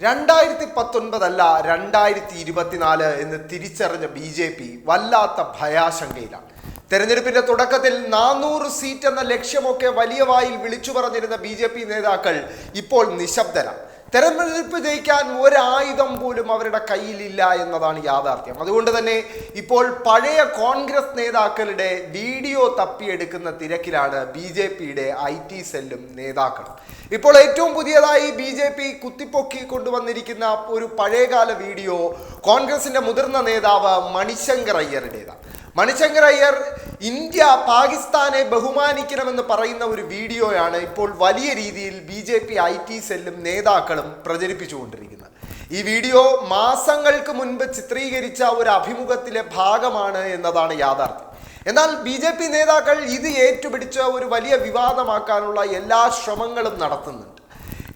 രണ്ടായിരത്തി പത്തൊൻപതല്ല രണ്ടായിരത്തി ഇരുപത്തിനാല് എന്ന് തിരിച്ചറിഞ്ഞ ബി ജെ പി വല്ലാത്ത ഭയാശങ്കയിലാണ് തെരഞ്ഞെടുപ്പിന്റെ തുടക്കത്തിൽ നാനൂറ് സീറ്റ് എന്ന ലക്ഷ്യമൊക്കെ വലിയ വായിൽ വിളിച്ചു പറഞ്ഞിരുന്ന ബി ജെ പി നേതാക്കൾ ഇപ്പോൾ നിശബ്ദരാണ് തെരഞ്ഞെടുപ്പ് ജയിക്കാൻ ഒരായുധം പോലും അവരുടെ കയ്യിലില്ല എന്നതാണ് യാഥാർത്ഥ്യം. അതുകൊണ്ട് തന്നെ ഇപ്പോൾ പഴയ കോൺഗ്രസ് നേതാക്കളുടെ വീഡിയോ തപ്പിയെടുക്കുന്ന തിരക്കിലാണ് ബി ജെ പിയുടെ ഐ ടി സെല്ലും നേതാക്കളും. ഇപ്പോൾ ഏറ്റവും പുതിയതായി ബി ജെ പി കുത്തിപ്പൊക്കി കൊണ്ടുവന്നിരിക്കുന്ന ഒരു പഴയകാല വീഡിയോ കോൺഗ്രസിന്റെ മുതിർന്ന നേതാവ് മണിശങ്കർ അയ്യറുടേതാണ് മണിശങ്കർ അയ്യർ ഇന്ത്യ പാകിസ്ഥാനെ ബഹുമാനിക്കണമെന്ന് പറയുന്ന ഒരു വീഡിയോയാണ് ഇപ്പോൾ വലിയ രീതിയിൽ B J P I T സെല്ലും നേതാക്കളും പ്രചരിപ്പിച്ചുകൊണ്ടിരിക്കുന്നത്. ഈ വീഡിയോ മാസങ്ങൾക്ക് മുൻപ് ചിത്രീകരിച്ച ഒരു അഭിമുഖത്തിലെ ഭാഗമാണ് എന്നതാണ് യാഥാർത്ഥ്യം. എന്നാൽ ബി ജെ പി നേതാക്കൾ ഇത് ഏറ്റുപിടിച്ച് ഒരു വലിയ വിവാദമാക്കാനുള്ള എല്ലാ ശ്രമങ്ങളും നടത്തുന്നുണ്ട്.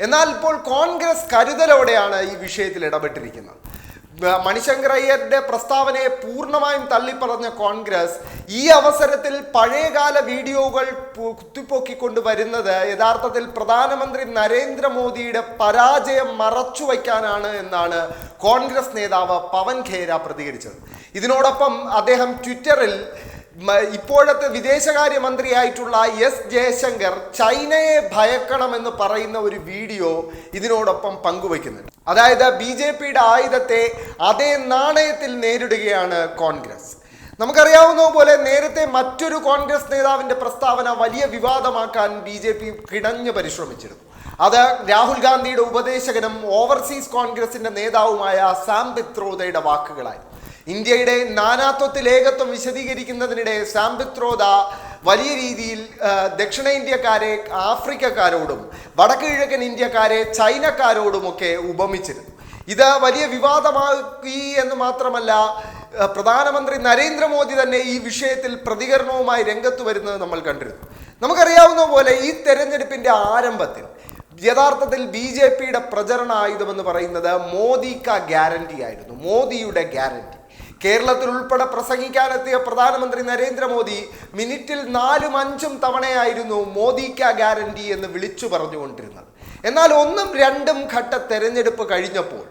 എന്നാൽ ഇപ്പോൾ കോൺഗ്രസ് കരുതലോടെയാണ് ഈ വിഷയത്തിൽ ഇടപെട്ടിരിക്കുന്നത്. മണിശങ്കർ അയ്യരുടെ പ്രസ്താവനയെ പൂർണമായും തള്ളിപ്പറഞ്ഞ കോൺഗ്രസ് ഈ അവസരത്തിൽ പഴയകാല വീഡിയോകൾ കുത്തിപ്പൊക്കിക്കൊണ്ട് വരുന്നത് യഥാർത്ഥത്തിൽ പ്രധാനമന്ത്രി നരേന്ദ്രമോദിയുടെ പരാജയം മറച്ചു വയ്ക്കാനാണ് എന്നാണ് കോൺഗ്രസ് നേതാവ് പവൻ ഖേര പ്രതികരിച്ചത്. ഇതിനോടൊപ്പം അദ്ദേഹം ട്വിറ്ററിൽ ഇപ്പോഴത്തെ വിദേശകാര്യമന്ത്രിയായിട്ടുള്ള എസ് ജയശങ്കർ ചൈനയെ ഭയക്കണമെന്ന് പറയുന്ന ഒരു വീഡിയോ ഇതിനോടൊപ്പം പങ്കുവയ്ക്കുന്നുണ്ട്. അതായത് ബി ജെ പിയുടെ ആയുധത്തെ അതേ നാണയത്തിൽ നേരിടുകയാണ് കോൺഗ്രസ്. നമുക്കറിയാവുന്ന പോലെ നേരത്തെ മറ്റൊരു കോൺഗ്രസ് നേതാവിന്റെ പ്രസ്താവന വലിയ വിവാദമാക്കാൻ ബി ജെ പി കിടഞ്ഞു പരിശ്രമിച്ചിരുന്നു. അത് രാഹുൽ ഗാന്ധിയുടെ ഉപദേശകനും ഓവർസീസ് കോൺഗ്രസിന്റെ നേതാവുമായ സാം പിത്രോദയുടെ വാക്കുകളായി ഇന്ത്യയുടെ നാനാത്വത്തിൽ ഏകത്വം വിശദീകരിക്കുന്നതിനിടെ സാം പിത്രോദ വലിയ രീതിയിൽ ദക്ഷിണേന്ത്യക്കാരെ ആഫ്രിക്കക്കാരോടും വടക്ക് കിഴക്കൻ ഇന്ത്യക്കാരെ ചൈനക്കാരോടുമൊക്കെ ഉപമിച്ചിരുന്നു. ഇത് വലിയ വിവാദമാക്കി എന്ന് മാത്രമല്ല പ്രധാനമന്ത്രി നരേന്ദ്രമോദി തന്നെ ഈ വിഷയത്തിൽ പ്രതികരണവുമായി രംഗത്ത് വരുന്നത് നമ്മൾ കണ്ടിരുന്നു. നമുക്കറിയാവുന്ന പോലെ ഈ തെരഞ്ഞെടുപ്പിന്റെ ആരംഭത്തിൽ യഥാർത്ഥത്തിൽ ബി ജെ പിയുടെ പ്രചരണ ആയുധമെന്ന് പറയുന്നത് മോദി കാ ഗ്യാരണ്ടി ആയിരുന്നു. മോദിയുടെ ഗ്യാരണ്ടി. കേരളത്തിൽ ഉൾപ്പെടെ പ്രസംഗിക്കാനെത്തിയ പ്രധാനമന്ത്രി നരേന്ദ്രമോദി മിനിറ്റിൽ നാലും അഞ്ചും തവണയായിരുന്നു മോദി കാ ഗ്യാരണ്ടി എന്ന് വിളിച്ചു പറഞ്ഞുകൊണ്ടിരുന്നത്. എന്നാൽ ഒന്നും രണ്ടും ഘട്ട തെരഞ്ഞെടുപ്പ് കഴിഞ്ഞപ്പോൾ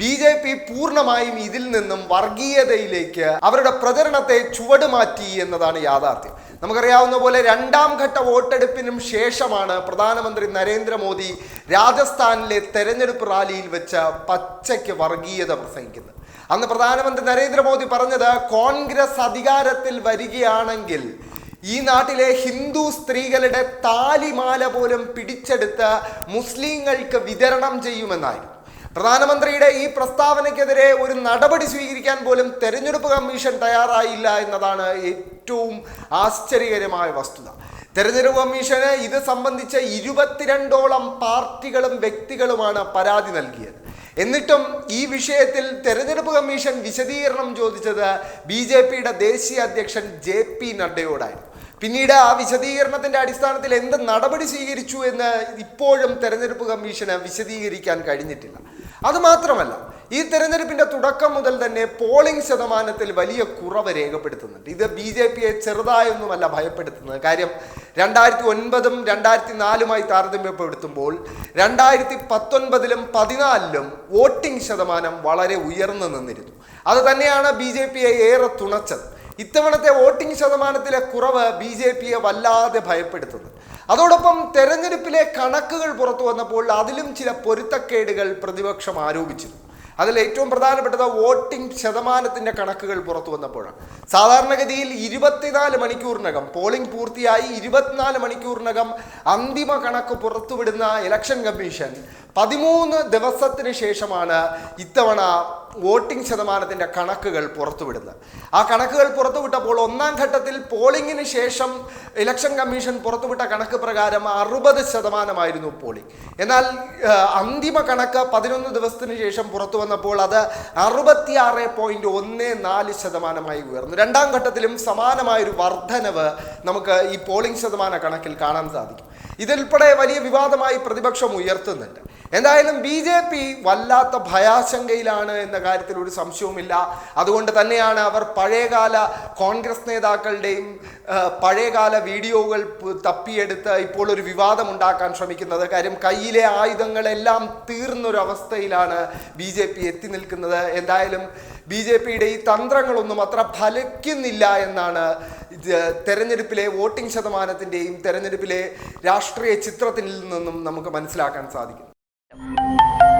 ബി ജെ പി പൂർണമായും ഇതിൽ നിന്നും വർഗീയതയിലേക്ക് അവരുടെ പ്രചരണത്തെ ചുവടുമാറ്റി എന്നതാണ് യാഥാർത്ഥ്യം. നമുക്കറിയാവുന്ന പോലെ രണ്ടാം ഘട്ട വോട്ടെടുപ്പിനും ശേഷമാണ് പ്രധാനമന്ത്രി നരേന്ദ്രമോദി രാജസ്ഥാനിലെ തെരഞ്ഞെടുപ്പ് റാലിയിൽ വെച്ച പച്ചയ്ക്ക് വർഗീയത പ്രസംഗിക്കുന്നത്. അന്ന് പ്രധാനമന്ത്രി നരേന്ദ്രമോദി പറഞ്ഞത് കോൺഗ്രസ് അധികാരത്തിൽ വരികയാണെങ്കിൽ ഈ നാട്ടിലെ ഹിന്ദു സ്ത്രീകളുടെ താലിമാല പോലും പിടിച്ചെടുത്ത് മുസ്ലിങ്ങൾക്ക് വിതരണം ചെയ്യുമെന്നായിരുന്നു. പ്രധാനമന്ത്രിയുടെ ഈ പ്രസ്താവനയ്ക്കെതിരെ ഒരു നടപടി സ്വീകരിക്കാൻ പോലും തെരഞ്ഞെടുപ്പ് കമ്മീഷൻ തയ്യാറായില്ല എന്നതാണ് ഏറ്റവും ആശ്ചര്യകരമായ വസ്തുത. തെരഞ്ഞെടുപ്പ് കമ്മീഷന് ഇത് സംബന്ധിച്ച് ഇരുപത്തിരണ്ടോളം പാർട്ടികളും വ്യക്തികളുമാണ് പരാതി നൽകിയത്. എന്നിട്ടും ഈ വിഷയത്തിൽ തെരഞ്ഞെടുപ്പ് കമ്മീഷൻ വിശദീകരണം ചോദിച്ചത് ബി ജെ പിയുടെ ദേശീയ അധ്യക്ഷൻ ജെ പി നഡ്ഡയോടായിരുന്നു. പിന്നീട് ആ വിശദീകരണത്തിന്റെ അടിസ്ഥാനത്തിൽ എന്ത് നടപടി സ്വീകരിച്ചു എന്ന് ഇപ്പോഴും തെരഞ്ഞെടുപ്പ് കമ്മീഷന് വിശദീകരിക്കാൻ കഴിഞ്ഞിട്ടില്ല. അത് മാത്രമല്ല ഈ തെരഞ്ഞെടുപ്പിന്റെ തുടക്കം മുതൽ തന്നെ പോളിംഗ് ശതമാനത്തിൽ വലിയ കുറവ് രേഖപ്പെടുത്തുന്നുണ്ട്. ഇത് ബി ജെ പിയെ ചെറുതായൊന്നുമല്ല ഭയപ്പെടുത്തുന്നത്. കാര്യം രണ്ടായിരത്തി ഒൻപതും രണ്ടായിരത്തി നാലുമായി താരതമ്യപ്പെടുത്തുമ്പോൾ രണ്ടായിരത്തി പത്തൊൻപതിലും പതിനാലിലും വോട്ടിംഗ് ശതമാനം വളരെ ഉയർന്നു നിന്നിരുന്നു. അത് തന്നെയാണ് ബി ജെ പിയെ ഏറെ തുണച്ചത്. ഇത്തവണത്തെ വോട്ടിംഗ് ശതമാനത്തിലെ കുറവ് ബി ജെ പിയെ വല്ലാതെ ഭയപ്പെടുത്തുന്നു അതോടൊപ്പം തെരഞ്ഞെടുപ്പിലെ കണക്കുകൾ പുറത്തു വന്നപ്പോൾ അതിലും ചില പൊരുത്തക്കേടുകൾ പ്രതിപക്ഷം ആരോപിച്ചിരുന്നു. അതിൽ ഏറ്റവും പ്രധാനപ്പെട്ടത് വോട്ടിംഗ് ശതമാനത്തിന്റെ കണക്കുകൾ പുറത്തു വന്നപ്പോഴാണ്. സാധാരണഗതിയിൽ ഇരുപത്തിനാല് മണിക്കൂറിനകം പോളിംഗ് പൂർത്തിയായി ഇരുപത്തിനാല് മണിക്കൂറിനകം അന്തിമ കണക്ക് പുറത്തുവിടുന്ന ഇലക്ഷൻ കമ്മീഷൻ പതിമൂന്ന് ദിവസത്തിന് ശേഷമാണ് ഇത്തവണ വോട്ടിംഗ് ശതമാനത്തിന്റെ കണക്കുകൾ പുറത്തുവിടുന്നത്. ആ കണക്കുകൾ പുറത്തുവിട്ടപ്പോൾ ഒന്നാം ഘട്ടത്തിൽ പോളിംഗിന് ശേഷം ഇലക്ഷൻ കമ്മീഷൻ പുറത്തുവിട്ട കണക്ക് പ്രകാരം അറുപത് ശതമാനമായിരുന്നു പോളിംഗ്. എന്നാൽ അന്തിമ കണക്ക് പതിനൊന്ന് ദിവസത്തിന് ശേഷം പുറത്തു വന്നപ്പോൾ അത് അറുപത്തിയാറ് പോയിന്റ് ഒന്ന് നാല് ശതമാനമായി ഉയർന്നു. രണ്ടാം ഘട്ടത്തിലും സമാനമായൊരു വർധനവ് നമുക്ക് ഈ പോളിംഗ് ശതമാന കണക്കിൽ കാണാൻ സാധിക്കും. ഇതിൽപ്പെടെ വലിയ വിവാദമായി പ്രതിപക്ഷം ഉയർത്തുന്നുണ്ട്. എന്തായാലും ബി ജെ പി വല്ലാത്ത ഭയാശങ്കയിലാണ് എന്ന കാര്യത്തിൽ ഒരു സംശയവുമില്ല. അതുകൊണ്ട് തന്നെയാണ് അവർ പഴയകാല കോൺഗ്രസ് നേതാക്കളുടെയും പഴയകാല വീഡിയോകൾ തപ്പിയെടുത്ത് ഇപ്പോൾ ഒരു വിവാദം ഉണ്ടാക്കാൻ ശ്രമിക്കുന്നത്. കാര്യം കയ്യിലെ ആയുധങ്ങളെല്ലാം തീർന്നൊരവസ്ഥയിലാണ് ബി ജെ പി എത്തി നിൽക്കുന്നത്. എന്തായാലും ബി ജെ പിയുടെ ഈ തന്ത്രങ്ങളൊന്നും അത്ര ഫലിക്കുന്നില്ല എന്നാണ് തെരഞ്ഞെടുപ്പിലെ വോട്ടിംഗ് ശതമാനത്തിന്റെയും തെരഞ്ഞെടുപ്പിലെ രാഷ്ട്രീയ ചിത്രത്തിൽ നിന്നും നമുക്ക് മനസ്സിലാക്കാൻ സാധിക്കും வணக்கம்